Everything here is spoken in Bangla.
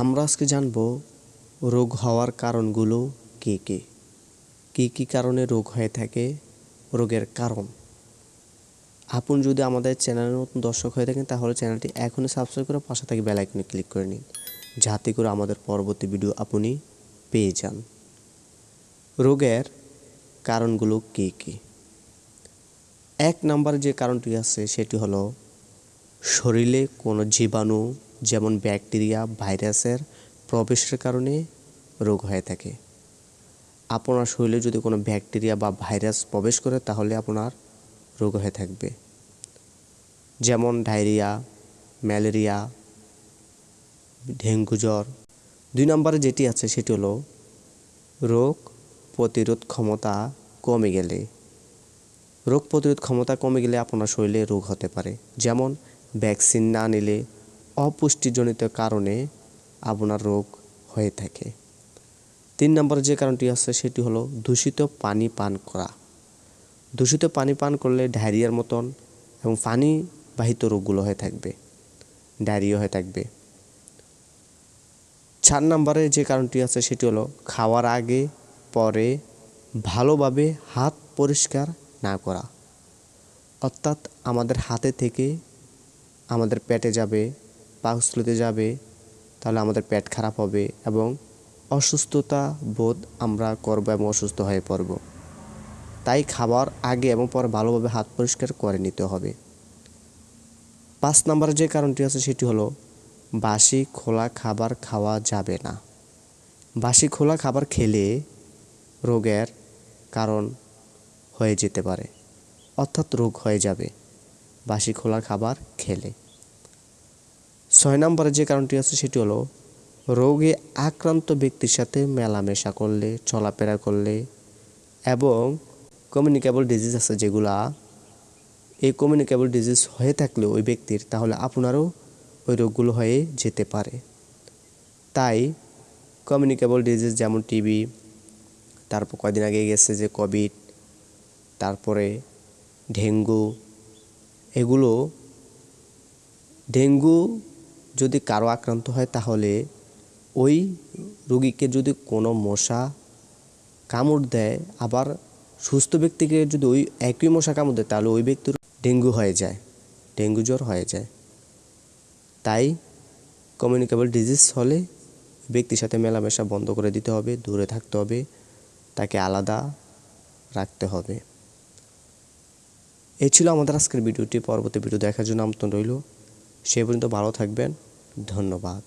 আমরা আজকে জানব রোগ হওয়ার কারণগুলো কী কী? কী কী কারণে রোগ হয়ে থাকে, রোগের কারণ? আপন যদি আমাদের চ্যানেলের নতুন দর্শক হয়ে থাকেন, তাহলে চ্যানেলটি এখনই সাবস্ক্রাইব করে পাশে থাকি বেল আইকনে ক্লিক করে নিন, যাতে করে আমাদের পরবর্তী ভিডিও আপনি পেয়ে যান। রোগের কারণগুলো কী কী? এক নম্বরে যে কারণটি আছে, সেটি হলো শরীরে কোনো জীবাণু যেমন ব্যাকটেরিয়া, ভাইরাসের প্রবেশের কারণে রোগ হয়ে থাকে। আপনার শরীরে যদি কোনো ব্যাকটেরিয়া বা ভাইরাস প্রবেশ করে, তাহলে আপনার রোগ হয়ে থাকবে। যেমন ডায়রিয়া, ম্যালেরিয়া, ডেঙ্গু জ্বর। দুই নম্বরে যেটি আছে, সেটি হলো রোগ প্রতিরোধ ক্ষমতা কমে গেলে। রোগ প্রতিরোধ ক্ষমতা কমে গেলে আপনার শরীরে রোগ হতে পারে। যেমন ভ্যাকসিন না নিলে অপুষ্টিজনিত কারণে আপনার রোগ হয়ে থাকে। তিন নম্বরে যে কারণটি আছে, সেটি হলো দূষিত পানি পান করা। দূষিত পানি পান করলে ডায়রিয়ার মতন এবং পানিবাহিত রোগগুলো হয়ে থাকবে, ডায়রিয়া হয়ে থাকবে। চার নম্বরে যে কারণটি আছে, সেটি হলো খাওয়ার আগে, পরে ভালোভাবে হাত পরিষ্কার না করা। অর্থাৎ আমাদের হাতে থেকে আমাদের পেটে যাবে পাকস্থলিতে যাবে, তাহলে আমাদের পেট খারাপ হবে এবং অসুস্থতা বোধ আমরা করব এবং অসুস্থ হয়ে পড়ব। তাই খাবার আগে এবং পরে ভালোভাবে হাত পরিষ্কার করে নিতে হবে। পাঁচ নম্বরে যে কারণটি আছে সেটি হলো, বাসি খোলা খাবার খাওয়া যাবে না। বাসি খোলা খাবার খেলে রোগের কারণ হয়ে যেতে পারে, অর্থাৎ রোগ হয়ে যাবে। বাসি খোলা খাবার খেলে। ছয় নম্বরে যে কারণটি আছে সেটি হলো, রোগে আক্রান্ত ব্যক্তির সাথে মেলামেশা করলে, চলাফেরা করলে এবং কমিউনিকেবল ডিজিজ আছে যেগুলা, এই কমিউনিকেবল ডিজিজ হয়ে থাকলে ওই ব্যক্তির, তাহলে আপনারও ওই রোগগুলো হয়ে যেতে পারে। তাই কমিউনিকেবল ডিজিজ যেমন টিবি তারপর কদিন আগে গেছে যে কোভিড তারপরে ডেঙ্গু, এগুলো, ডেঙ্গু যদি কারও আক্রান্ত হয়, তাহলে ওই রোগীকে যদি কোনো মশা কামড় দেয়, আবার সুস্থ ব্যক্তিকে যদি ওই একই মশা কামড় দেয়, তাহলে ওই ব্যক্তির ডেঙ্গু হয়ে যায়, ডেঙ্গু জ্বর হয়ে যায়। তাই কমিউনিকেবল ডিজিজ হলে ব্যক্তির সাথে মেলামেশা বন্ধ করে দিতে হবে, দূরে থাকতে হবে, তাকে আলাদা রাখতে হবে। এই ছিল আমাদের আজকের ভিডিওটি। পরবর্তী ভিডিও দেখার জন্য আমন্ত্রণ রইল। সে পর্যন্ত ভালো থাকবেন। ধন্যবাদ।